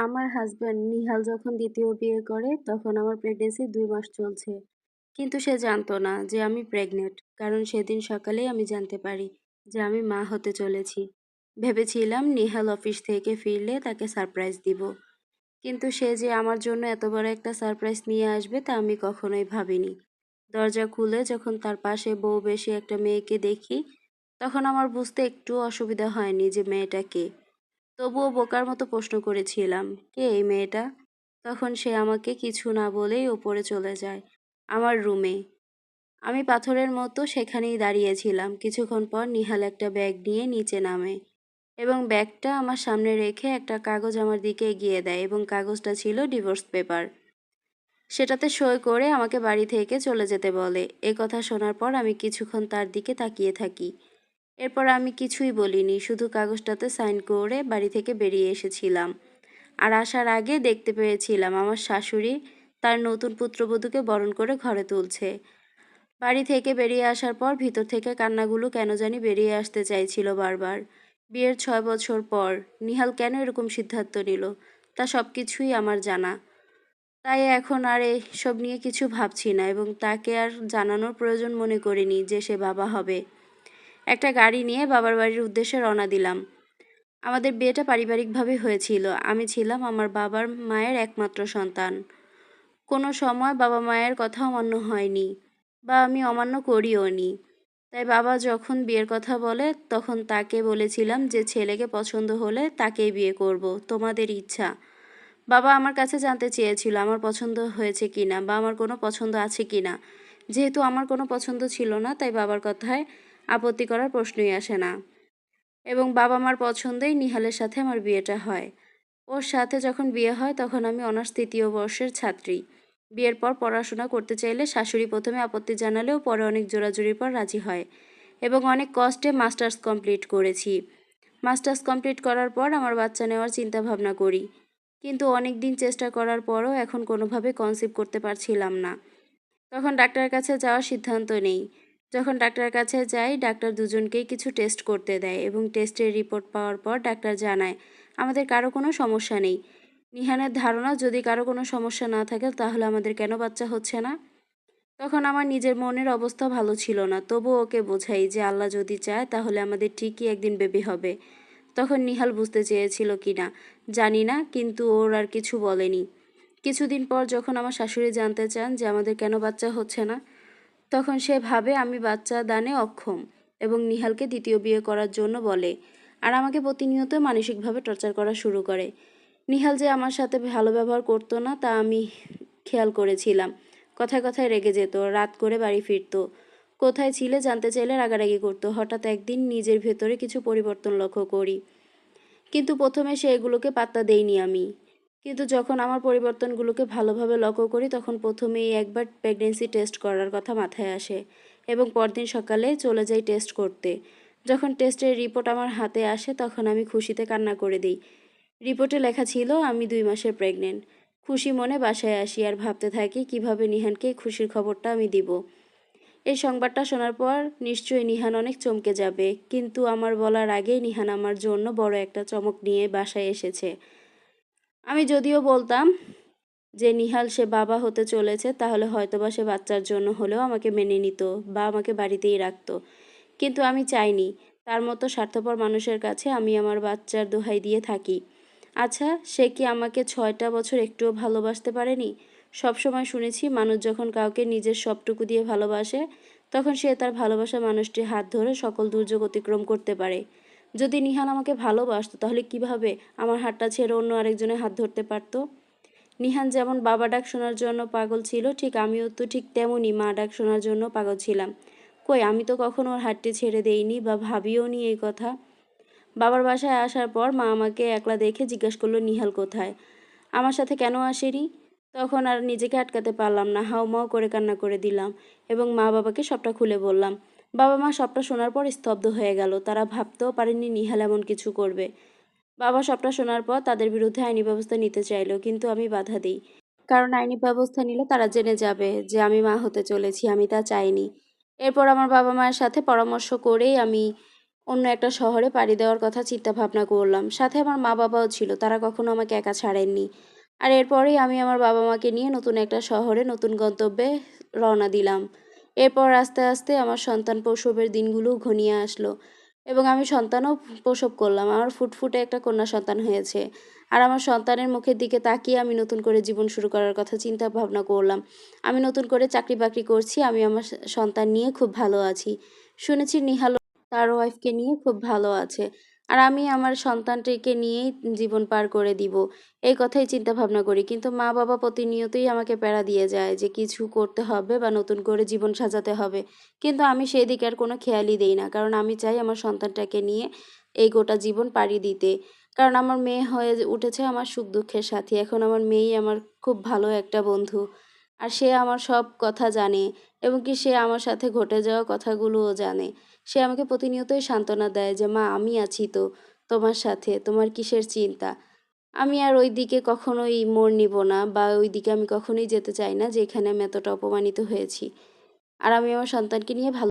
আমার হাজব্যান্ড নিহাল যখন দ্বিতীয় বিয়ে করে, তখন আমার প্রেগনেন্সি দুই মাস চলছে। কিন্তু সে জানতো না যে আমি প্রেগনেন্ট কারণ সেদিন সকালেই আমি জানতে পারি যে আমি মা হতে চলেছি। ভেবেছিলাম নিহাল অফিস থেকে ফিরলে তাকে সারপ্রাইজ দিব। কিন্তু সে যে আমার জন্য এত বড় একটা সারপ্রাইজ নিয়ে আসবে তা আমি কখনোই ভাবিনি। দরজা খুলে যখন তার পাশে বউ বেশি একটা মেয়েকে দেখি, তখন আমার বুঝতে একটু অসুবিধা হয়নি যে মেয়েটা কে। তবুও বোকার মতো প্রশ্ন করেছিলাম, কে এই মেয়েটা? তখন সে আমাকে কিছু না বলেই ওপরে চলে যায়, আমার রুমে। আমি পাথরের মতো সেখানেই দাঁড়িয়েছিলাম। কিছুক্ষণ পর নিহাল একটা ব্যাগ নিয়ে নিচে নামে এবং ব্যাগটা আমার সামনে রেখে একটা কাগজ আমার দিকে এগিয়ে দেয় এবং কাগজটা ছিল ডিভোর্স পেপার। সেটাতে সই করে আমাকে বাড়ি থেকে চলে যেতে বলে। এ কথা শোনার পর আমি কিছুক্ষণ তার দিকে তাকিয়ে থাকি। এরপর আমি কিছুই বলিনি, শুধু কাগজটাতে সাইন করে বাড়ি থেকে বেরিয়ে এসেছিলাম। আর আসার আগে দেখতে পেয়েছিলাম আমার শাশুড়ি তার নতুন পুত্রবধূকে বরণ করে ঘরে তুলছে। বাড়ি থেকে বেরিয়ে আসার পর ভিতর থেকে কান্নাগুলো কেন জানি বেরিয়ে আসতে চাইছিল বারবার। বিয়ের ছয় বছর পর নিহাল কেন এরকম সিদ্ধান্ত নিল, তা সব কিছুই আমার জানা। তাই এখন আর এসব নিয়ে কিছু ভাবছি না এবং তাকে আর জানানোর প্রয়োজন মনে করিনি যে সে বাবা হবে। একটা গাড়ি নিয়ে বাবার বাড়ির উদ্দেশ্যে রওনা দিলাম। আমাদের বিয়েটা পারিবারিকভাবে হয়েছিল। আমি ছিলাম আমার বাবার মায়ের একমাত্র সন্তান। কোনো সময় বাবা মায়ের কথা অমান্য হয়নি বা আমি অমান্য করিও নি। তাই বাবা যখন বিয়ের কথা বলে, তখন তাকে বলেছিলাম যে ছেলেকে পছন্দ হলে তাকেই বিয়ে করব, তোমাদের ইচ্ছা। বাবা আমার কাছে জানতে চেয়েছিল আমার পছন্দ হয়েছে কি না বা আমার কোনো পছন্দ আছে কি না যেহেতু আমার কোনো পছন্দ ছিল না, তাই বাবার কথায় আপত্তি করার প্রশ্নই আসে না। এবং বাবা মার পছন্দেই নিহালের সাথে আমার বিয়েটা হয়। ওর সাথে যখন বিয়ে হয়, তখন আমি অনার্স তৃতীয় বর্ষের ছাত্রী। বিয়ের পর পড়াশোনা করতে চাইলে শাশুড়ি প্রথমে আপত্তি জানালেও পরে অনেক জোরাজুরির পর রাজি হয় এবং অনেক কষ্টে মাস্টার্স কমপ্লিট করেছি। মাস্টার্স কমপ্লিট করার পর আমার বাচ্চা নেওয়ার চিন্তা ভাবনা করি। কিন্তু অনেক দিন চেষ্টা করার পরও এখন কোনোভাবে কনসিভ করতে পারছিলাম না। তখন ডাক্তারের কাছে যাওয়ার সিদ্ধান্ত নেই। যখন ডাক্তারের কাছে যাই, ডাক্তার দুজনকেই কিছু টেস্ট করতে দেয় এবং টেস্টের রিপোর্ট পাওয়ার পর ডাক্তার জানায়, আমাদের কারও কোনো সমস্যা নেই। নিহানের ধারণা, যদি কারও কোনো সমস্যা না থাকে, তাহলে আমাদের কেন বাচ্চা হচ্ছে না? তখন আমার নিজের মনের অবস্থা ভালো ছিল না তবু ওকে বোঝাই যে আল্লাহ যদি চায়, তাহলে আমাদের ঠিকই একদিন বেবি হবে। তখন নিহাল বুঝতে চেয়েছিল কি না, জানি না, কিন্তু ওর আর কিছু বলেনি। কিছুদিন পর যখন আমার শাশুড়ি জানতে চান যে আমাদের কেন বাচ্চা হচ্ছে না তখন সে ভাবে, আমি বাচ্চা দানে অক্ষম এবং নিহালকে দ্বিতীয় বিয়ে করার জন্য বলে আর আমাকে প্রতিনিয়ত মানসিকভাবে টর্চার করা শুরু করে। নিহাল যে আমার সাথে ভালো ব্যবহার করতো না, তা আমি খেয়াল করেছিলাম। কথায় কথায় রেগে যেত, রাত করে বাড়ি ফিরতো। কোথায় ছিলে জানতে চাইলে রাগারাগি করতো। হঠাৎ একদিন নিজের ভেতরে কিছু পরিবর্তন লক্ষ্য করি। কিন্তু প্রথমে সে এগুলোকে পাত্তা দেইনি আমি। কিন্তু যখন আমার পরিবর্তনগুলোকে ভালোভাবে লক্ষ্য করি, তখন প্রথমেই একবার প্রেগনেন্সি টেস্ট করার কথা মাথায় আসে এবং পরদিন সকালে চলে যাই টেস্ট করতে। যখন টেস্টের রিপোর্ট আমার হাতে আসে, তখন আমি খুশিতে কান্না করে দিই। রিপোর্টে লেখা ছিল, আমি দুই মাসের প্রেগনেন্ট খুশি মনে বাসায় আসি আর ভাবতে থাকি, কীভাবে নিহানকে খুশির খবরটা আমি দিব? এই সংবাদটা শোনার পর নিশ্চয়ই নিহান অনেক চমকে যাবে, কিন্তু আমার বলার আগেই নিহান আমার জন্য বড় একটা চমক নিয়ে বাসায় এসেছে। আমি যদিও বলতাম যে নিহাল সে বাবা হতে চলেছে, তাহলে হয়তোবা সে বাচ্চার জন্য হলেও আমাকে মেনে নিত বা আমাকে বাড়িতেই রাখতো। কিন্তু আমি চাইনি। তার মতো স্বার্থপর মানুষের কাছে আমি আমার বাচ্চার দোহাই দিয়ে থাকি। আচ্ছা সে কি আমাকে ছয়টা বছর একটুও ভালোবাসতে পারেনি? সবসময় শুনেছি মানুষ যখন কাউকে নিজের সবটুকু দিয়ে ভালোবাসে, তখন সে তার ভালোবাসা মানুষটির হাত ধরে সকল দুর্যোগ অতিক্রম করতে পারে। যদি নিহাল আমাকে ভালোবাসতো, তাহলে কীভাবে আমার হাতটা ছেড়ে অন্য আরেকজনের হাত ধরতে পারতো? নিহান যেমন বাবা ডাক শোনার জন্য পাগল ছিল, ঠিক আমিও তো ঠিক তেমনই মা ডাক শোনার জন্য পাগল ছিলাম। কই, আমি তো কখনো ওর হাতটি ছেড়ে দেইনি বা ভাবিও নি এই কথা। বাবার বাসায় আসার পর মা আমাকে একলা দেখে জিজ্ঞেস করল, নিহাল কোথায়? আমার সাথে কেন আসেনি? তখন আর নিজেকে আটকাতে পারলাম না, হাউমাউ করে কান্না করে দিলাম এবং মা বাবাকে সবটা খুলে বললাম বাবা মা সবটা শোনার পর স্তব্ধ হয়ে গেল। তারা ভাবতেও পারেনি নিহাল এমন কিছু করবে। বাবা সবটা শোনার পর তাদের বিরুদ্ধে আইনি ব্যবস্থা নিতে চাইলো, কিন্তু আমি বাধা দিই। কারণ আইনি ব্যবস্থা নিলে তারা জেনে যাবে যে আমি মা হতে চলেছি, আমি তা চাইনি। এরপর আমার বাবা মায়ের সাথে পরামর্শ করেই আমি অন্য একটা শহরে পাড়ি দেওয়ার কথা চিন্তা ভাবনা করলাম। সাথে আমার মা বাবাও ছিল, তারা কখনো আমাকে একা ছাড়েননি। আর এরপরেই আমি আমার বাবা মাকে নিয়ে নতুন একটা শহরে নতুন গন্তব্যে রওনা দিলাম। এরপর আস্তে আস্তে আমার সন্তান প্রসবের দিনগুলো ঘনিয়ে আসলো এবং আমি সন্তানও প্রসব করলাম। আমার ফুটফুটে একটা কন্যা সন্তান হয়েছে। আর আমার সন্তানের মুখের দিকে তাকিয়ে আমি নতুন করে জীবন শুরু করার কথা চিন্তা ভাবনা করলাম। আমি নতুন করে চাকরি বাকরি করছি। আমি আমার সন্তান নিয়ে খুব ভালো আছি। শুনেছি নিহাল তার ওয়াইফকে নিয়ে খুব ভালো আছে। আর আমি আমার সন্তানটিকে নিয়েই জীবন পার করে দিব। এই কথাই চিন্তা ভাবনা করি। কিন্তু মা বাবা প্রতিনিয়তই আমাকে প্যারা দিয়ে যায় যে কিছু করতে হবে বা নতুন করে জীবন সাজাতে হবে। কিন্তু আমি সেই দিকে আর কোনো খেয়ালই দেই না। কারণ আমি চাই আমার সন্তানটাকে নিয়ে এই গোটা জীবন পাড়ি দিতে। কারণ আমার মেয়ে হয়ে উঠেছে আমার সুখ দুঃখের সাথী। এখন আমার মেয়েই আমার খুব ভালো একটা বন্ধু। আর সে আমার সব কথা জানে এবং কি সে আমার সাথে ঘটে যাওয়া কথাগুলোও জানে। সে আমাকে প্রতিনিয়তই সান্ত্বনা দেয় যে, মা, আমি আছি তো তোমার সাথে, তোমার কিসের চিন্তা? আমি আর ওই দিকে কখনোই মোড় নিব না বা ওই দিকে আমি কখনোই যেতে চাই না যে, এখানে আমি এতটা অপমানিত হয়েছি। আর আমি আমার সন্তানকে নিয়ে ভালো